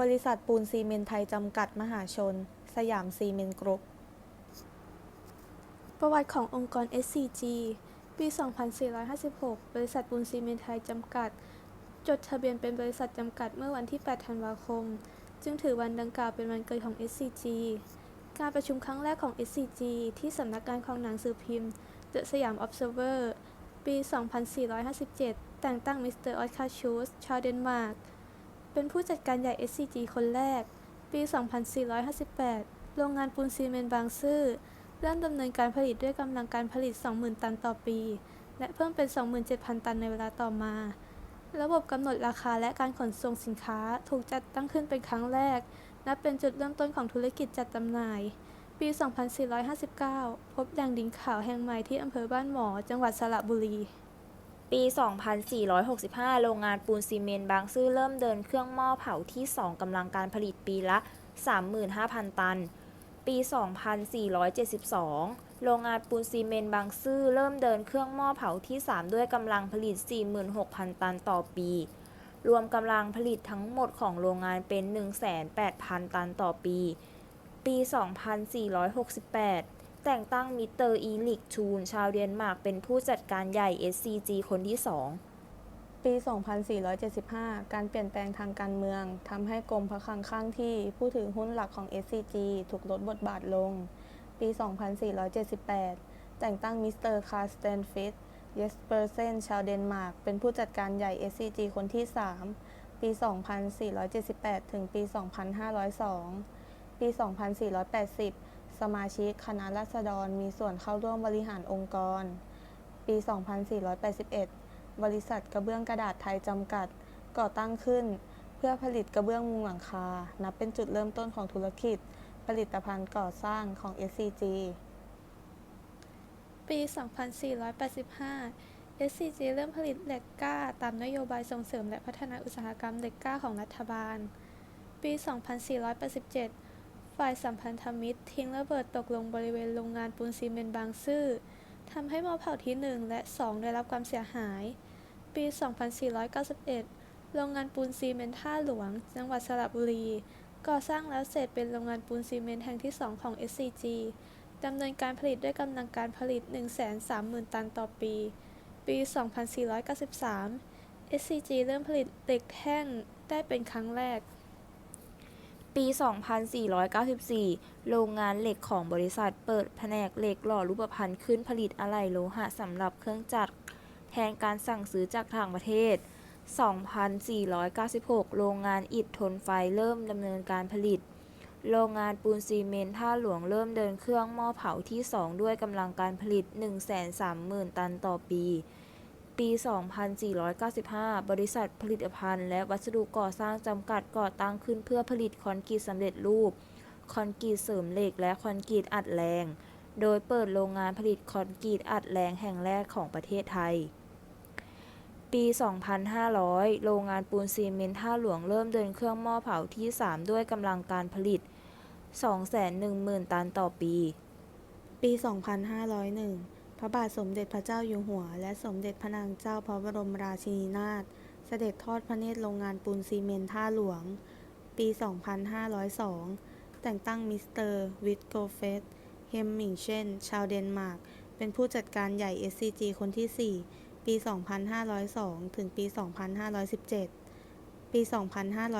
บริษัทปูนซีเมนไทย จำกัดมหาชน สยามซีเมนกรุ๊ป ประวัติขององค์กร SCG ปี 2456 บริษัทปูนซีเมนไทย จำกัด จดทะเบียนเป็นบริษัทจำกัดเมื่อวันที่ 8 ธันวาคม จึงถือวันดังกล่าวเป็นวันเกิดของ SCG การประชุมครั้งแรกของ SCG ที่สำนักงานของหนังสือพิมพ์ The Siam Observer ปี 2457 แต่งตั้งมิสเตอร์ออสคาชูส ชาวเดนมาร์ก เป็นผู้จัดการใหญ่ SCG คนแรก ปี 2458 โรงงานปูนซีเมนต์บางซื่อเริ่มดำเนินการผลิตด้วยกำลังการผลิต 20,000 ตันต่อปี และเพิ่มเป็น 27,000 ตันในเวลาต่อมา ระบบกำหนดราคาและการขนส่งสินค้าถูกจัดตั้งขึ้นเป็นครั้งแรก นับเป็นจุดเริ่มต้นของธุรกิจจัดจำหน่าย ปี 2459 พบแหล่งดินขาวแห่งใหม่ที่อำเภอบ้านหมอ จังหวัดสระบุรี ปี 2465 โรงงานปูนซีเมนต์บางซื่อเริ่มเดินเครื่องหม้อเผาที่ 2 กำลังการผลิตปีละ 35,000 ตัน ปี 2472 โรงงานปูนซีเมนต์บางซื่อเริ่มเดินเครื่องหม้อเผาที่ 3 ด้วยกำลังผลิต 46,000 ตันต่อปี รวมกำลังผลิตทั้งหมดของโรงงานเป็น 18,000ตันต่อปี ปี 2468 แต่งตั้งมิสเตอร์อีลิกชูน ชาวเดนมาร์กเป็นผู้จัดการใหญ่ SCG คนที่ 2 ปี 2475 การเปลี่ยนแปลงทางการเมืองทำให้กรมพระคลังข้างที่ผู้ถือหุ้นหลักของ SCG ถูกลดบทบาทลง ปี 2478 แต่งตั้งมิสเตอร์คาร์สเตนฟิตเยสเปอร์เซนชาวเดนมาร์กเป็นผู้จัดการใหญ่ SCG คนที่ 3 ปี 2478 ถึงปี 2502 ปี 2480 สมาชิกคณะราษฎรมีส่วนเข้าร่วมบริหารองค์กร ปี 2481 บริษัทกระเบื้องกระดาษไทยจำกัด ก่อตั้งขึ้น เพื่อผลิตกระเบื้องมุงหลังคา นับเป็นจุดเริ่มต้นของธุรกิจ ผลิตภัณฑ์ก่อสร้างของ SCG ปี 2485 SCG เริ่มผลิตเหล็กกล้า ตามนโยบายส่งเสริมและพัฒนาอุตสาหกรรมเหล็กกล้าของรัฐบาล ปี 2487 ฝ่ายสัมพันธมิตร ทิ้งระเบิดตกลงบริเวณโรงงานปูนซีเมนต์บางซื่อทำให้หม้อเผาที่ 1 และ 2 ได้รับความเสียหาย ปี 2491 โรงงานปูนซีเมนต์ท่าหลวง จังหวัดสระบุรี ก่อสร้างแล้วเสร็จเป็นโรงงานปูนซีเมนต์แห่งที่ 2 ของ SCG ดำเนินการผลิตด้วยกำลังการผลิต 130,000 ตันต่อปี ปี 2493 SCG เริ่มผลิตเหล็กแท่งได้เป็นครั้งแรก ปี 2494 โรงงานเหล็กของบริษัทเปิดแผนกเหล็กหล่อรูปพรรณขึ้นผลิตอะไหล่โลหะสำหรับเครื่องจักรแทนการสั่งซื้อจากต่างประเทศ 2496 โรงงานอิฐทนไฟเริ่มดำเนินการผลิต โรงงานปูนซีเมนต์ท่าหลวงเริ่มเดินเครื่องหม้อเผาที่ 2 ด้วยกำลังการผลิต 130,000 ตันต่อปี ปี 2495 บริษัทผลิตภัณฑ์ และวัสดุก่อสร้างจำกัดก่อตั้งขึ้นเพื่อผลิตคอนกรีตสำเร็จรูป คอนกรีตเสริมเหล็ก และคอนกรีตอัดแรง โดยเปิดโรงงานผลิตคอนกรีตอัดแรงแห่งแรกของประเทศไทย ปี 2500 โรงงานปูนซีเมนต์ท่าหลวงเริ่มเดินเครื่องหม้อเผาที่ 3 ด้วยกำลังการผลิต 210,000 ตันต่อปี ปี 2501 พระบาทสมเด็จพระเจ้าอยู่หัว และสมเด็จพระนางเจ้าพระบรมราชินีนาถเสด็จทอดพระเนตรโรงงานปูนซีเมนต์ท่าหลวง ปี 2502 แต่งตั้งมิสเตอร์วิทโกเฟสเฮมมิงเชน ชาวเดนมาร์ก เป็นผู้จัดการใหญ่ SCG คนที่ 4 ปี 2502 ถึงปี 2517 ปี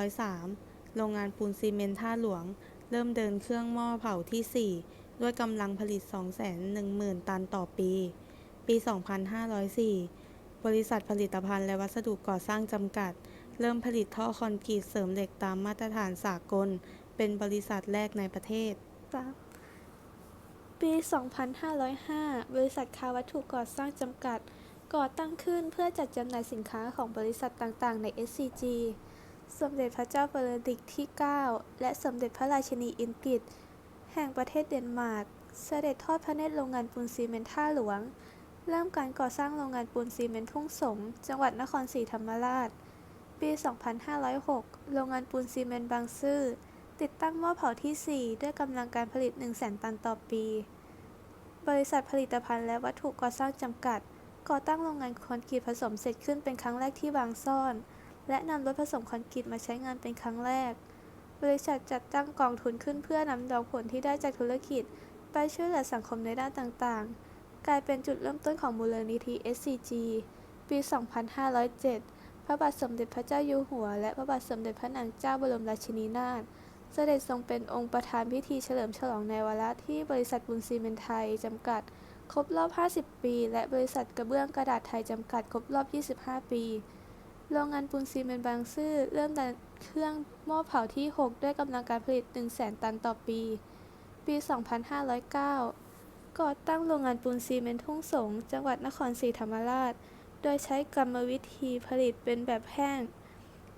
2503 โรงงานปูนซีเมนต์ท่าหลวง เริ่มเดินเครื่องหม้อเผาที่ 4 ด้วยกำลังผลิต 210,000 ตันต่อปี ปี 2504 บริษัทผลิตภัณฑ์และวัสดุก่อสร้างจำกัด เริ่มผลิตท่อคอนกรีตเสริมเหล็กตามมาตรฐานสากล เป็นบริษัทแรกในประเทศ ปี 2505 บริษัทคาวัตถุก่อสร้างจำกัด ก่อตั้งขึ้นเพื่อจัดจำหน่ายสินค้าของบริษัทต่างๆ ใน SCG สมเด็จพระเจ้าเบอร์ดิกที่ 9 และสมเด็จพระราชินีอินกฤษ แห่งประเทศเดนมาร์ก เสด็จทอดพระเนตรโรงงานปูนซีเมนต์ท่าหลวง เริ่มการก่อสร้างโรงงานปูนซีเมนต์ทุ่งสง จังหวัดนครศรีธรรมราช ปี 2506 โรงงานปูนซีเมนต์บางซื่อ ติดตั้งหม้อเผาที่ 4 ด้วยกำลังการผลิต 100,000 ตันต่อปี บริษัทผลิตภัณฑ์และวัตถุก่อสร้างจำกัด ก่อตั้งโรงงานคอนกรีตผสมเสร็จขึ้นเป็นครั้งแรกที่บางซ่อน และนำรถผสมคอนกรีตมาใช้งานเป็นครั้งแรก บริษัทจัดตั้งกองทุนขึ้นเพื่อนำดอกผลที่ได้จากธุรกิจ ไปช่วยเหลือสังคมในด้านต่างๆ กลายเป็นจุดเริ่มต้นของมูลนิธิ SCG ปี 2507 พระบาทสมเด็จพระเจ้าอยู่หัว และพระบาทสมเด็จพระนางเจ้าบรมราชินีนาถ เสด็จทรงเป็นองค์ประธานพิธีเฉลิมฉลองในวาระที่บริษัทบุญซีเมนไทยจำกัด ครบรอบ 50 ปี และบริษัทกระเบื้องกระดาษไทยจำกัด ครบรอบ 25 ปี โรงงานปูนซีเมนต์บางซื่อเริ่มดัน เครื่องหม้อเผาที่ 6 ด้วยกำลังการผลิต 100,000 ตันต่อปี ปี 2509 ก่อตั้งโรงงานปูนซีเมนต์ทุ่งสง จังหวัดนครศรีธรรมราช โดยใช้กรรมวิธีผลิตเป็นแบบแห้ง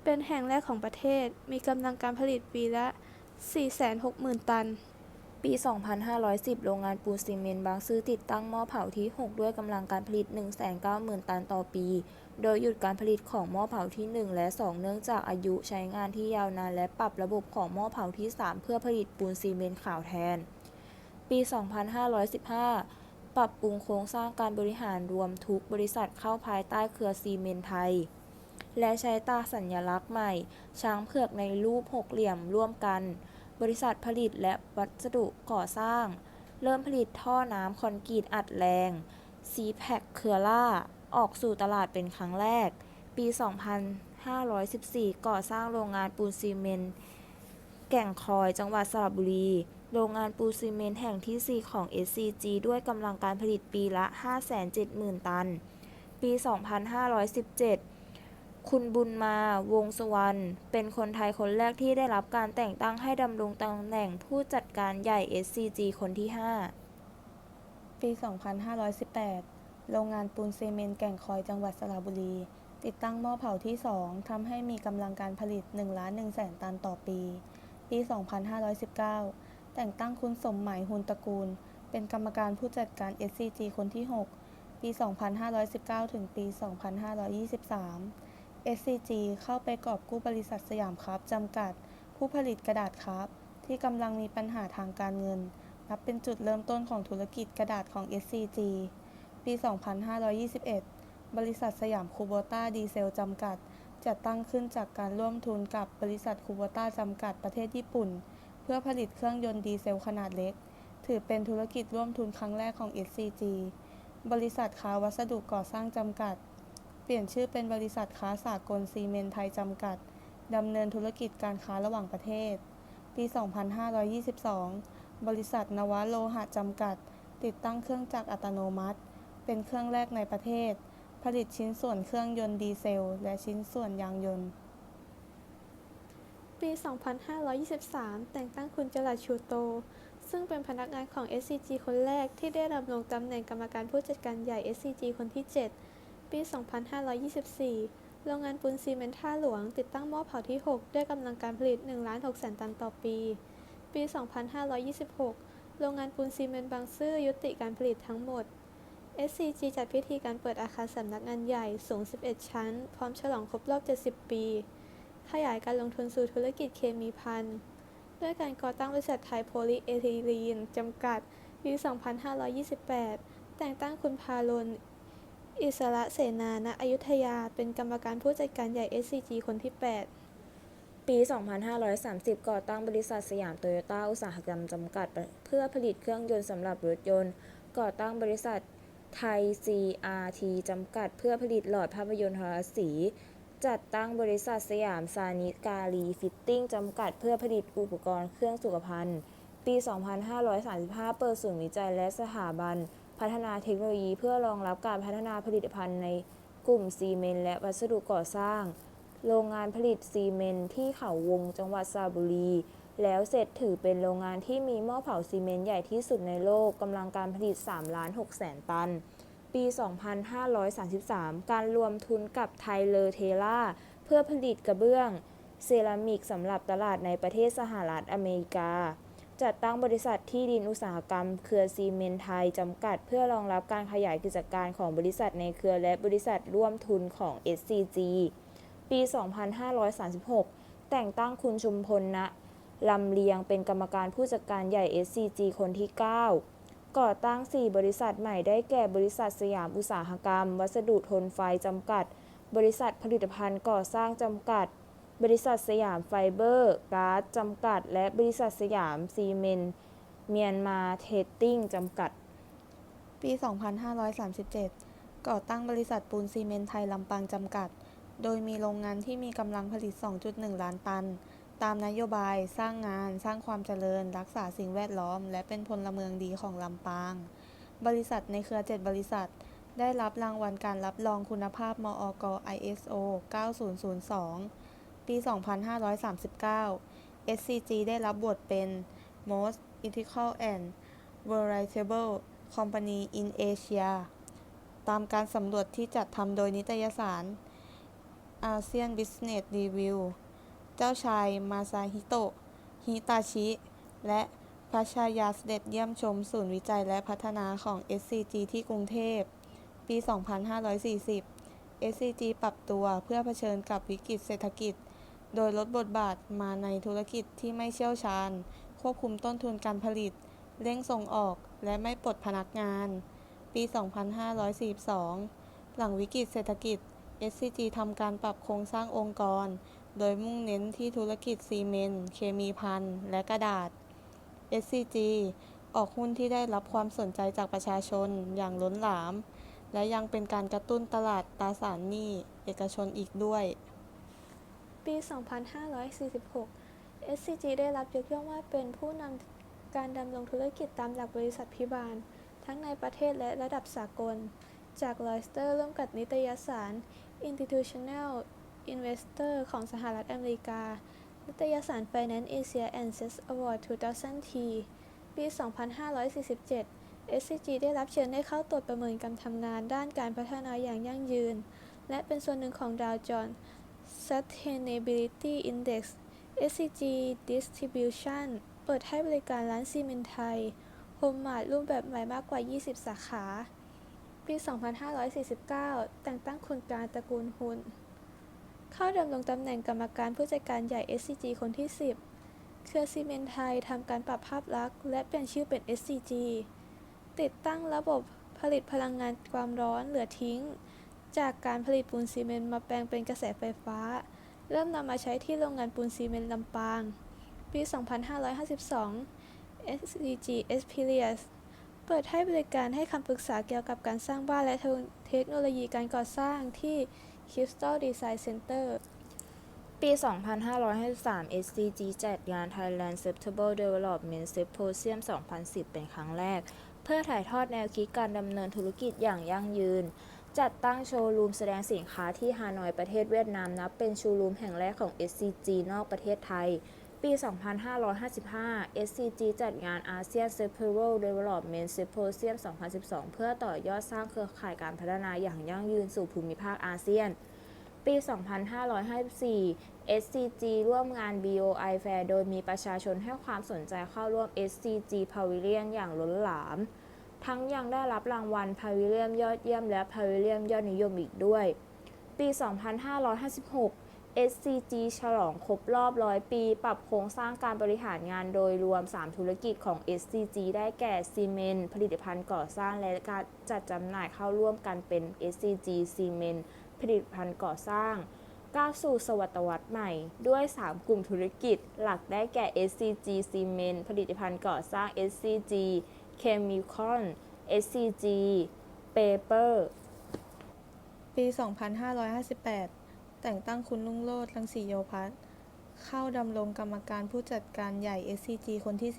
เป็นแห่งแรกของประเทศ มีกำลังการผลิตปีละ 460,000 ตันปี 2510 โรงงานปูนซีเมนต์บางซื่อติดตั้งหม้อเผาที่ 6 ด้วยกำลังการผลิต 190,000 ตันต่อปี โดยหยุดการผลิตของหม้อเผาที่ 1 และ 2 เนื่องจากอายุใช้งานที่ยาวนานและปรับระบบของหม้อเผาที่ 3 เพื่อผลิตปูนซีเมนต์ขาวแทน ปี 2515 ปรับปรุงโครงสร้างการบริหารรวมทุกบริษัทเข้าภายใต้เครือซีเมนต์ไทย และใช้ตาสัญลักษณ์ใหม่ ช้างเผือกในรูปหกเหลี่ยมร่วมกัน บริษัทผลิตและวัสดุก่อสร้าง เริ่มผลิตท่อน้ำคอนกรีตอัดแรงซีแพคเคอร่า ออกสู่ตลาดเป็นครั้งแรก ปี 2514 ก่อสร้างโรงงานปูนซีเมนต์แก่งคอยจังหวัดสระบุรี โรงงานปูนซีเมนต์แห่งที่ 4 ของ SCG ด้วยกำลังการผลิตปีละ 570,000 ตัน ปี 2517 คุณบุญมาวงสุวรรณ เป็นคนไทยคนแรกที่ได้รับการแต่งตั้งให้ดำรงตำแหน่งผู้จัดการใหญ่ SCG คนที่ 5 ปี 2518 โรงงานปูนซีเมนต์แก่งคอยจังหวัดสระบุรี ติดตั้งหม้อเผาที่ 2ทำให้มีกำลังการผลิต1ล้าน1แสนตันต่อปี ปี 2519 แต่งตั้งคุณสมหมายหุนตระกูล เป็นกรรมการผู้จัดการ SCG คนที่ 6 ปี 2519 ถึงปี 2523 SCG เข้าไปกอบกู้บริษัทสยามครับจำกัด ผู้ผลิตกระดาษครับ ที่กำลังมีปัญหาทางการเงิน นับเป็นจุดเริ่มต้นของธุรกิจกระดาษของ SCG ปี 2521 บริษัทสยามคูโบต้าดีเซลจำกัด จัดตั้งขึ้นจากการร่วมทุนกับบริษัทคูโบต้าจำกัดประเทศญี่ปุ่น เพื่อผลิตเครื่องยนต์ดีเซลขนาดเล็ก ถือเป็นธุรกิจร่วมทุนครั้งแรกของ SCG บริษัทค้าวัสดุก่อสร้างจำกัด เปลี่ยนชื่อเป็นบริษัทค้าสากลซีเมนไทยจำกัดดำเนินธุรกิจการค้าระหว่างประเทศ ปี 2522 บริษัทนวโลหะจำกัด ติดตั้งเครื่องจักรอัตโนมัติ เป็นเครื่องแรกในประเทศ ผลิตชิ้นส่วนเครื่องยนต์ดีเซล และชิ้นส่วนยางยนต์ ปี 2523 แต่งตั้งคุณจรัสชูโต ซึ่งเป็นพนักงานของ SCG คนแรกที่ได้ดำรงตำแหน่งกรรมการผู้จัดการใหญ่ SCG คนที่ 7 ปี 2524โรงงานปูนซีเมนต์ท่าหลวง ติดตั้งหม้อเผาที่ 6 ด้วยกำลังการผลิต1ล้าน6แสนตันต่อปี ปี 2526 โรงงานปูนซีเมนต์บางซื่อยุติการผลิตทั้งหมด SCG จัดพิธีการเปิดอาคารสำนักงานใหญ่สูง 11 ชั้น พร้อมฉลองครบรอบ 70 ปี ขยายการลงทุนสู่ธุรกิจเคมีภัณฑ์ด้วยการก่อตั้งบริษัทไทยโพลีเอทิลีนจำกัดปี2528 แต่งตั้งคุณพาลนอิสระเสนาณอยุธยา เป็นกรรมการผู้จัดการใหญ่ SCG คนที่ 8 ปี 2530 ก่อตั้งบริษัทสยามโตโยต้าอุตสาหกรรมจำกัด เพื่อผลิตเครื่องยนต์สำหรับรถยนต์ ก่อตั้งบริษัท ไทย CRT จำกัดเพื่อผลิตหลอดภาพยนตร์โทรทัศน์สี จัดตั้งบริษัทสยามซานิการีฟิตติ้งจำกัดเพื่อผลิตอุปกรณ์เครื่องสุขภัณฑ์ ปี 2535 เปิดศูนย์วิจัยและสถาบัน พัฒนาเทคโนโลยีเพื่อรองรับการพัฒนาผลิตภัณฑ์ในกลุ่มซีเมนต์และวัสดุก่อสร้าง โรงงานผลิตซีเมนต์ที่เขาวงจังหวัดสระบุรี แล้วเสร็จถือเป็นโรงงานที่มีหม้อเผาซีเมนต์ใหญ่ที่สุดในโลกกำลังการผลิต3ล้าน6แสนตัน ปี 2533 การรวมทุนกับไทเลอร์เทล่าเพื่อผลิตกระเบื้อง เซรามิกสำหรับตลาดในประเทศสหรัฐอเมริกา จัดตั้งบริษัทที่ดินอุตสาหกรรม เครือซีเมนต์ไทยจำกัด เพื่อรองรับการขยายกิจการของบริษัทในเครือและบริษัทร่วมทุนของ SCG ปี 2536 แต่งตั้งคุณชุมพลนะ ลำเลียงเป็นกรรมการผู้จัดการใหญ่ SCG คนที่ 9 ก่อตั้ง 4 บริษัทใหม่ได้แก่บริษัทสยามอุตสาหกรรม วัสดุทนไฟจำกัด บริษัทผลิตภัณฑ์ก่อสร้างจำกัด บริษัทสยามไฟเบอร์ก๊าซจำกัด และบริษัทสยามซีเมนต์เมียนมาเทรดดิ้งจำกัด ปี 2537 ก่อตั้งบริษัทปูนซีเมนต์ไทยลำปางจำกัด โดยมีโรงงานที่มีกำลังผลิต 2.1 ล้านตัน ตามนโยบายสร้างงานสร้างความเจริญ รักษาสิ่งแวดล้อม และเป็นพลเมืองดีของลำปาง บริษัทในเครือ 7 บริษัท ได้รับรางวัลการรับรองคุณภาพมอก ISO 9002 ปี 2539 SCG ได้รับบทเป็น Most Ethical and Veritable Company in Asia ตามการสำรวจที่จัดทำโดยนิตยสาร ASEAN Business Review เจ้าชายมาซาฮิโตะฮิตาชิ และพระชายาเสด็จเยี่ยมชมศูนย์วิจัยและพัฒนาของ SCG ที่กรุงเทพ ปี 2540 SCG ปรับตัวเพื่อเผชิญกับวิกฤตเศรษฐกิจ โดยลดบทบาทมาในธุรกิจที่ไม่เชี่ยวชาญ ควบคุมต้นทุนการผลิต เร่งส่งออกและไม่ปลดพนักงาน ปี 2542 หลังวิกฤตเศรษฐกิจ SCG ทำการปรับโครงสร้างองค์กร โดยมุ่งเน้นที่ธุรกิจซีเมนต์ เคมีภัณฑ์และกระดาษ SCG ออกหุ้นที่ได้รับความสนใจจากประชาชนอย่างล้นหลาม และยังเป็นการกระตุ้นตลาดตราสารหนี้เอกชนอีกด้วย ปี 2546 SCG ได้รับยกย่องว่าเป็นผู้นำการดำรงธุรกิจตามหลักบริษัทพิบาล ทั้งในประเทศและระดับสากล จากรอยสเตอร์ร่วมกับนิตยสาร Institutional Investor ของสหรัฐอเมริกา นิตยสาร Finance Asia and Sets Award 2000T ปี 2547 SCG ได้รับเชิญให้เข้าตรวจประเมินการทำงานด้านการพัฒนาอย่างยั่งยืน และเป็นส่วนหนึ่งของดาวจอน Sustainability Index SCG Distribution เปิดให้บริการร้านซีเมนต์ไทยโฮมมาร์ทรูปแบบใหม่มากกว่า 20 สาขา ปี 2549 แต่งตั้งคุณการตระกูลหุน เข้าดำรงตำแหน่งกรรมการผู้จัดการใหญ่ SCG คนที่ 10 เครือซีเมนไทยทำการปรับภาพลักษณ์และเปลี่ยนชื่อเป็น SCG ติดตั้งระบบผลิตพลังงานความร้อนเหลือทิ้ง จากการผลิตปูนซีเมนต์มาแปลงเป็นกระแสไฟฟ้า เริ่มนำมาใช้ที่โรงงานปูนซีเมนต์ลำปาง ปี 2552 SCG Experience เปิดให้บริการให้คำปรึกษาเกี่ยวกับการสร้างบ้านและเทคโนโลยีการก่อสร้างที่ Crystal Design Center ปี 2553 SCG จัดงาน Thailand Sustainable Development Symposium 2010 เป็นครั้งแรก เพื่อถ่ายทอดแนวคิดการดำเนินธุรกิจอย่างยั่งยืน จัดตั้งโชว์รูมแสดงสินค้าที่ฮานอยประเทศเวียดนามนับเป็นโชว์รูมแห่งแรกของ SCG นอกประเทศไทย ปี 2555 SCG จัดงาน ASEAN Sustainable Development Symposium 2012 เพื่อต่อยอดสร้างเครือข่ายการพัฒนาอย่างยั่งยืนสู่ภูมิภาคอาเซียน ปี 2554 SCG ร่วมงาน BOI Fair โดยมีประชาชนให้ความสนใจเข้าร่วม SCG Pavilion อย่างล้นหลาม ทั้งยังได้รับรางวัล Pavilion ยอดเยี่ยมและ Pavilion ยอดนิยมอีกด้วย ปี 2556 SCG ฉลองครบรอบ100ปี ปรับโครงสร้างการบริหารงานโดยรวม 3 ธุรกิจของ SCG ได้แก่ซีเมนต์ผลิตภัณฑ์ก่อสร้างและการจัดจำหน่ายเข้าร่วมกันเป็น SCG ซีเมนต์ผลิตภัณฑ์ก่อสร้างก้าวสู่ศตวรรษใหม่ ด้วย 3 กลุ่มธุรกิจ หลักได้แก่ SCG ซีเมนต์ผลิตภัณฑ์ก่อสร้าง SCG Chemical SCG Paper ปี 2558 แต่งตั้งคุณลุงโลดรังสีโยพัฒน์เข้าดำรงกรรมการผู้จัดการใหญ่ SCG คนที่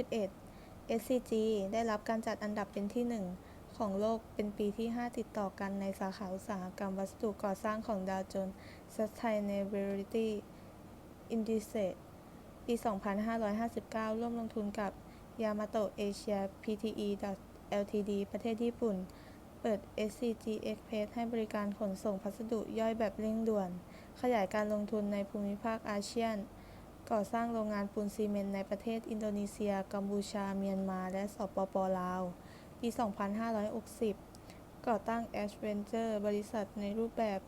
11 SCG ได้รับการจัดอันดับเป็นที่ 1 ของโลกเป็นปีที่ 5 ติดต่อกันในสาขาอุตสาหกรรมวัสดุก่อสร้างของดาวโจนส์ Sustainability Indices ปี 2559 ร่วมลงทุนกับ Yamato Asia Pte. Ltd. ประเทศญี่ปุ่น เปิด SCG Express ให้บริการขนส่งพัสดุย่อยแบบเร่งด่วน ขยายการลงทุนในภูมิภาคอาเซียน ก่อสร้างโรงงานปูนซีเมนต์ในประเทศอินโดนีเซีย กัมพูชา เมียนมา และสปปลาว ปี 2560 ก่อตั้ง Ash Venture บริษัทในรูปแบบ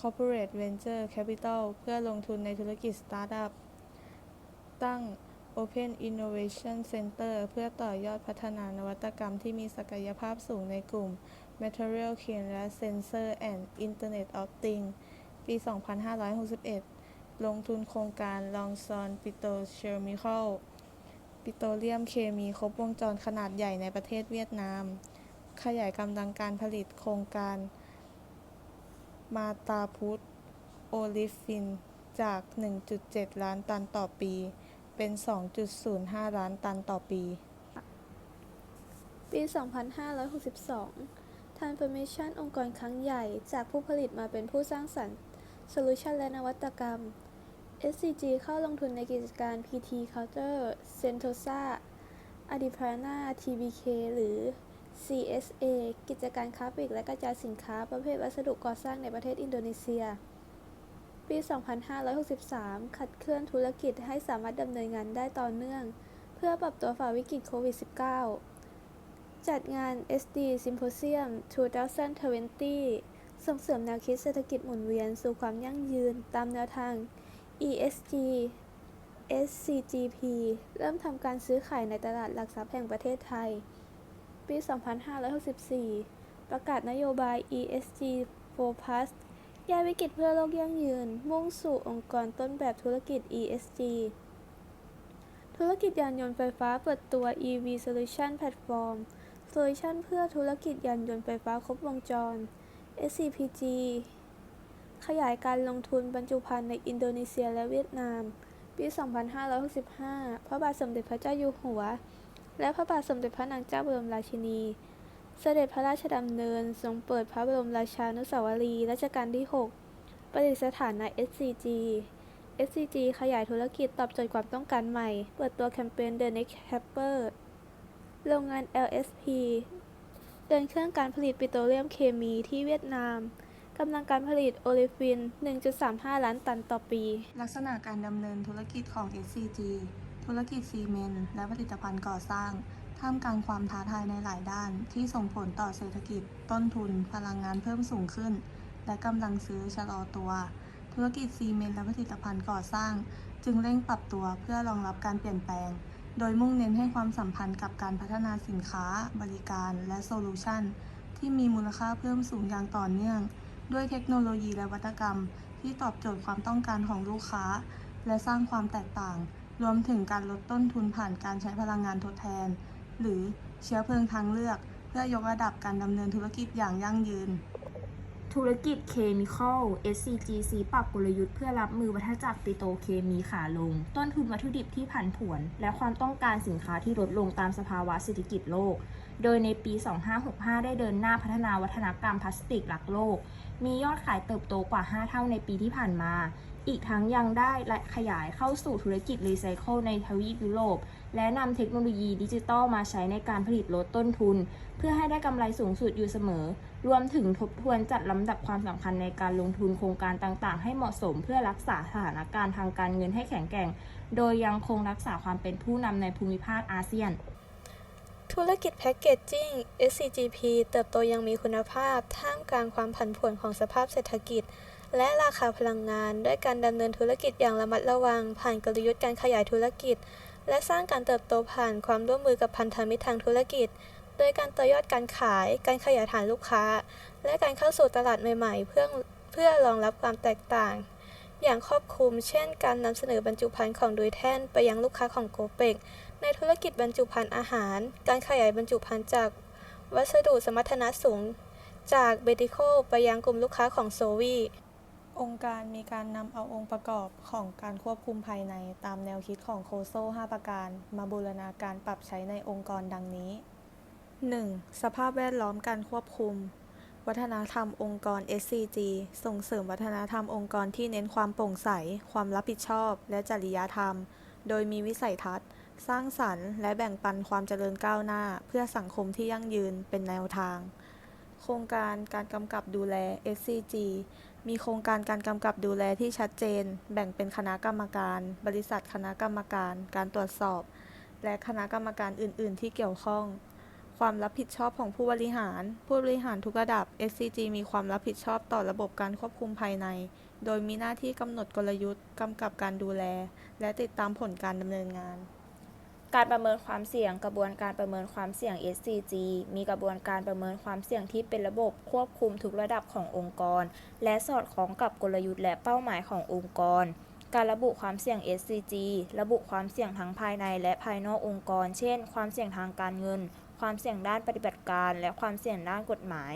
Corporate Venture Capital เพื่อลงทุนในธุรกิจสตาร์ทอัพ ตั้ง Open Innovation Center เพื่อต่อยอดพัฒนานวัตกรรมที่มีศักยภาพสูงในกลุ่ม Material Chain และ Sensor and Internet of Things ปี 2561 ลงทุนโครงการลองซอนปิโตรเคมีคอลปิโตรเลียมเคมีครบวงจรขนาดใหญ่ในประเทศเวียดนาม ขยายกำลังการผลิตโครงการ มาตาพุทโอลิฟิน จาก 1.7 ล้านตันต่อปี เป็น 2.05 ล้านตันต่อปี ปี 2562 Transformation องค์กรครั้งใหญ่จากผู้ผลิตมาเป็นผู้สร้างสรรค์ โซลูชันและนวัตกรรม SCG เข้าลงทุนในกิจการ PT Culture Sentosa Adiprana TBK หรือ CSA กิจการค้าปลีกและกระจายสินค้าประเภทวัสดุก่อสร้างในประเทศอินโดนีเซีย ปี 2563 ขัดเคลื่อนธุรกิจให้สามารถดำเนินงานได้ต่อเนื่อง เพื่อปรับตัวฝ่าวิกฤตโควิด -19 จัดงาน SD Symposium 2020 ส่งเสริมแนวคิดเศรษฐกิจหมุนเวียนสู่ความยั่งยืนตามแนวทาง ESG SCGP เริ่มทำการซื้อขายในตลาดหลักทรัพย์แห่งประเทศไทย ปี 2564 ประกาศนโยบาย ESG 4 Plus แก้วิกฤตเพื่อโลกยั่งยืน มุ่งสู่องค์กรต้นแบบธุรกิจ ESG ธุรกิจยานยนต์ไฟฟ้าเปิดตัว EV Solution Platform โซลูชันเพื่อธุรกิจยานยนต์ไฟฟ้าครบวงจร SCPG ขยายการลงทุนบรรจุภัณฑ์ในอินโดนีเซียและเวียดนาม ปี 2565 พระบาทสมเด็จพระเจ้าอยู่หัว และพระบาทสมเด็จพระนางเจ้าบรมราชินี เสด็จพระราชดำเนินทรงเปิดพระบรมราชานุสาวรีย์รัชกาลที่ 6 ประดิษฐานใน SCG SCG ขยายธุรกิจตอบโจทย์ความต้องการใหม่ เปิดตัวแคมเปญ The Next Chapter โรงงาน LSP เดินเครื่องการผลิตปิโตรเลียมเคมีที่เวียดนามกำลังการผลิตโอลิฟิน 1.35 ล้านตันต่อปี ลักษณะการดำเนินธุรกิจของ SCG ธุรกิจซีเมนต์และผลิตภัณฑ์ก่อสร้าง ท่ามกลางความท้าทายในหลายด้าน ที่ส่งผลต่อเศรษฐกิจ ต้นทุน พลังงานเพิ่มสูงขึ้น และกำลังซื้อชะลอตัว ธุรกิจซีเมนต์และผลิตภัณฑ์ก่อสร้าง จึงเร่งปรับตัวเพื่อรองรับการเปลี่ยนแปลง โดยมุ่งเน้นให้ความสัมพันธ์กับการพัฒนาสินค้า บริการและโซลูชันที่มีมูลค่าเพิ่มสูงอย่างต่อเนื่อง ด้วยเทคโนโลยีและวัตกรรม ที่ตอบโจทย์ความต้องการของลูกค้า และสร้างความแตกต่าง รวมถึงการลดต้นทุนผ่านการใช้พลังงานทดแทน หรือเชื้อเพลิงทางเลือก เพื่อยกระดับการดำเนินธุรกิจอย่างยั่งยืน ธุรกิจเคมีคอล SCGC ปรับกลยุทธ์เพื่อรับมือวัฏจักรปิโตเคมีขาลง ต้นทุนวัตถุดิบที่ผันผวน และความต้องการสินค้าที่ลดลงตามสภาวะเศรษฐกิจโลก โดยในปี 2565 ได้เดินหน้าพัฒนาวัฒนกรรมพลาสติกหลักโลก มียอดขายเติบโตกว่า 5 เท่าในปีที่ผ่านมา อีกทั้งยังได้และขยายเข้าสู่ธุรกิจรีไซเคิลในทวีปยุโรป และนำเทคโนโลยีดิจิทัลมาใช้ในการผลิตลดต้นทุน เพื่อให้ได้กำไรสูงสุดอยู่เสมอ รวมถึงทบทวนจัดลำดับความสำคัญในการลงทุนโครงการต่างๆ ให้เหมาะสมเพื่อรักษาสถานการณ์ทางการเงินให้แข็งแกร่ง โดยยังคงรักษาความเป็นผู้นำในภูมิภาคอาเซียนธุรกิจแพคเกจจิ้ง SCGP เติบโตยังมีคุณภาพ ท่ามกลางความผันผวนของสภาพเศรษฐกิจ และราคาพลังงาน ด้วยการดำเนินธุรกิจอย่างระมัดระวัง ผ่านกลยุทธ์การขยายธุรกิจ และสร้างการเติบโตผ่านความร่วมมือกับพันธมิตรทางธุรกิจ โดยการต่อยอดการขาย การขยายฐานลูกค้า และการเข้าสู่ตลาดใหม่ๆ เพื่อเพื่อรองรับความแตกต่าง อย่างครอบคลุม เช่น การนำเสนอบรรจุภัณฑ์ของดุยแท่นไปยังลูกค้าของโกเปก ในธุรกิจบรรจุภัณฑ์อาหาร การขยายบรรจุภัณฑ์จากวัสดุสมรรถนะสูง จากเบติโคไปยังกลุ่มลูกค้าของโซวี องค์การมีการนำเอาองค์ประกอบของการควบคุมภายในตามแนวคิดของโคโซ 5 ประการ มาบูรณาการปรับใช้ในองค์กรดังนี้ 1. สภาพแวดล้อมการควบคุม วัฒนธรรมองค์กร SCG ส่งเสริมวัฒนธรรมองค์กรที่เน้นความโปร่งใส ความรับผิดชอบ และจริยธรรม โดยมีวิสัยทัศน์ สร้างสรรค์ และแบ่งปันความเจริญก้าวหน้า เพื่อสังคมที่ยั่งยืนเป็นแนวทาง โครงการการกำกับดูแล SCG มีโครงการการกำกับดูแลที่ชัดเจน แบ่งเป็นคณะกรรมการ บริษัทคณะกรรมการ การตรวจสอบ และคณะกรรมการอื่น ๆ ที่เกี่ยวข้อง ความรับผิดชอบของผู้บริหาร ผู้บริหารทุกระดับ SCG มีความรับผิดชอบต่อระบบการควบคุมภายใน โดยมีหน้าที่กำหนดกลยุทธ์กำกับการดูแล และติดตามผลการดำเนินงาน การประเมินความเสี่ยง กระบวนการประเมินความเสี่ยง SCG มีกระบวนการประเมินความเสี่ยงที่เป็นระบบควบคุมทุกระดับขององค์กร และสอดคล้องกับกลยุทธ์และเป้าหมายขององค์กร การระบุความเสี่ยง SCG ระบุความเสี่ยงทั้งภายในและภายนอกองค์กร เช่น ความเสี่ยงทางการเงิน ความเสี่ยงด้านปฏิบัติการ และความเสี่ยงด้านกฎหมาย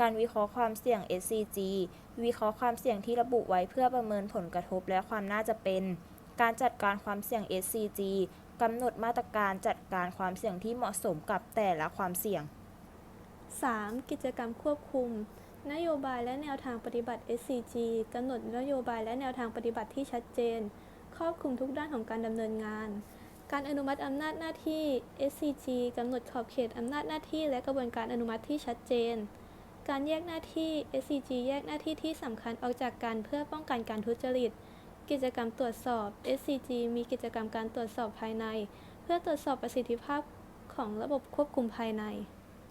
การวิเคราะห์ความเสี่ยง SCG วิเคราะห์ความเสี่ยงที่ระบุไว้เพื่อประเมินผลกระทบและความน่าจะเป็นการจัดการความเสี่ยง SCG กำหนดมาตรการจัดการความเสี่ยงที่เหมาะสมกับแต่ละความเสี่ยง 3. กิจกรรมควบคุม นโยบายและแนวทางปฏิบัติ SCG กำหนดนโยบายและแนวทางปฏิบัติที่ชัดเจน ครอบคลุมทุกด้านของการดำเนินงาน การอนุมัติอำนาจหน้าที่ SCG กำหนดขอบเขตอำนาจหน้าที่และกระบวนการอนุมัติที่ชัดเจน การแยกหน้าที่ SCG แยกหน้าที่ที่สำคัญออกจากกันเพื่อป้องกันการทุจริต กิจกรรมตรวจสอบ SCG มีกิจกรรมการตรวจสอบภายใน เพื่อตรวจสอบประสิทธิภาพของระบบควบคุมภายใน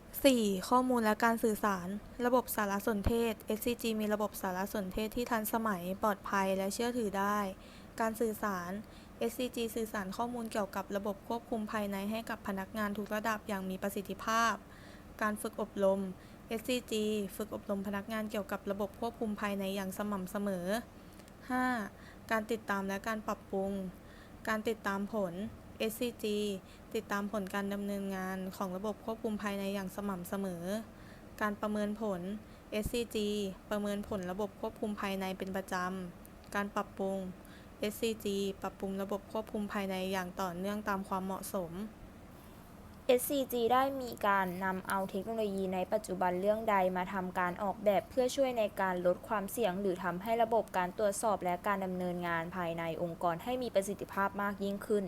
4. ข้อมูลและการสื่อสาร ระบบสารสนเทศ SCG มีระบบสารสนเทศที่ทันสมัยปลอดภัยและเชื่อถือได้ การสื่อสาร SCG สื่อสารข้อมูลเกี่ยวกับระบบควบคุมภายในให้กับพนักงานทุกระดับอย่างมีประสิทธิภาพ การฝึกอบรม SCG ฝึกอบรมพนักงานเกี่ยวกับระบบควบคุมภายในอย่างสม่ำเสมอ 5. การติดตามและการปรับปรุง การติดตามผล SCG ติดตามผลการดำเนินงานของระบบควบคุมภายในอย่างสม่ำเสมอ การประเมินผล SCG ประเมินผลระบบควบคุมภายในเป็นประจำ การปรับปรุง SCG ปรับปรุงระบบควบคุมภายในอย่างต่อเนื่องตามความเหมาะสม SCG ได้มีการนำเอาเทคโนโลยีในปัจจุบันเรื่องใดมาทำการออกแบบเพื่อช่วยในการลดความเสี่ยง หรือทำให้ระบบการตรวจสอบและการดำเนินงานภายในองค์กรให้มีประสิทธิภาพมากยิ่งขึ้น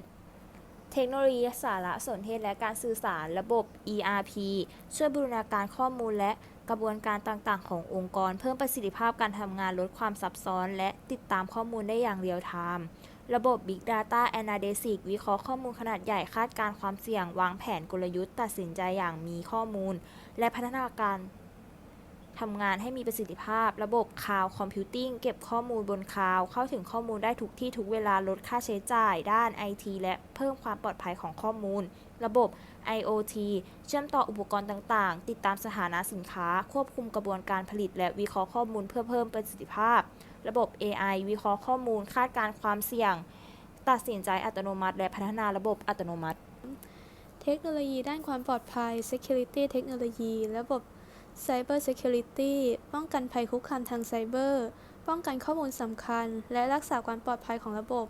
เทคโนโลยีสารสนเทศและการสื่อสารระบบ ERP ช่วยบูรณาการข้อมูลและกระบวนการต่างๆ ขององค์กร เพิ่มประสิทธิภาพการทำงานลดความซับซ้อน และติดตามข้อมูลได้อย่างเรียลไทม์ ระบบ Big Data Analytics วิเคราะห์ข้อมูลขนาดใหญ่คาดการณ์ความเสี่ยง วางแผนกลยุทธ์ ตัดสินใจอย่างมีข้อมูล และพัฒนาการทำงานให้มีประสิทธิภาพ ระบบ Cloud Computing เก็บข้อมูลบนคลาวด์เข้าถึงข้อมูลได้ทุกที่ทุกเวลาลดค่าใช้จ่าย ด้าน IT และเพิ่มความปลอดภัยของข้อมูล ระบบ IoT เชื่อมต่ออุปกรณ์ต่างๆ ติดตามสถานะสินค้า ควบคุมกระบวนการผลิต และวิเคราะห์ข้อมูลเพื่อเพิ่มประสิทธิภาพ ระบบ AI วิเคราะห์ข้อมูล คาดการณ์ความเสี่ยง ตัดสินใจอัตโนมัติ และพัฒนาระบบอัตโนมัติ เทคโนโลยีด้านความปลอดภัย Security เทคโนโลยีระบบ Cyber Security ป้องกันภัยคุกคามทางไซเบอร์ ป้องกันข้อมูลสำคัญ และรักษาความปลอดภัยของระบบ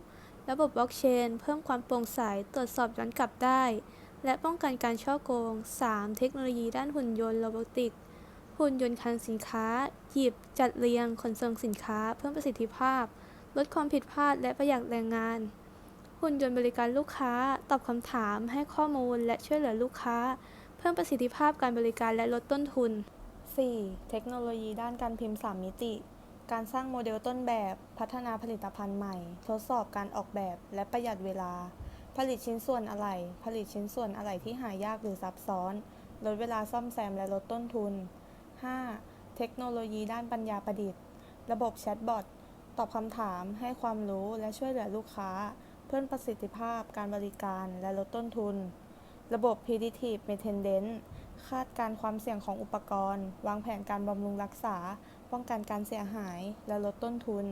ระบบบล็อกเชน เพิ่มความโปร่งใส ตรวจสอบย้อนกลับได้ และป้องกันการช่อโกง 3. เทคโนโลยีด้านหุ่นยนต์โรบอติก หุ่นยนต์คลังสินค้า หยิบ จัดเรียง ขนส่งสินค้า เพิ่มประสิทธิภาพ ลดความผิดพลาด และประหยัดแรงงาน หุ่นยนต์บริการลูกค้า ตอบคำถาม ให้ข้อมูล และช่วยเหลือลูกค้า เพิ่มประสิทธิภาพการบริการและลดต้นทุน 4. เทคโนโลยีด้านการพิมพ์ 3 มิติ การสร้างโมเดลต้นแบบ พัฒนาผลิตภัณฑ์ใหม่ ทดสอบการออกแบบ และประหยัดเวลา ผลิตชิ้นส่วนอะไหล่ ผลิตชิ้นส่วนอะไหล่ที่หายากหรือซับซ้อน ลดเวลาซ่อมแซมและลดต้นทุน 5. เทคโนโลยีด้านปัญญาประดิษฐ์ ระบบแชทบอท ตอบคำถาม ให้ความรู้ และช่วยเหลือลูกค้า เพิ่มประสิทธิภาพ การบริการ และลดต้นทุน ระบบ predictive maintenance คาดการความเสี่ยงของอุปกรณ์ วางแผนการบำรุงรักษา ป้องกันการเสียหาย และลดต้นทุน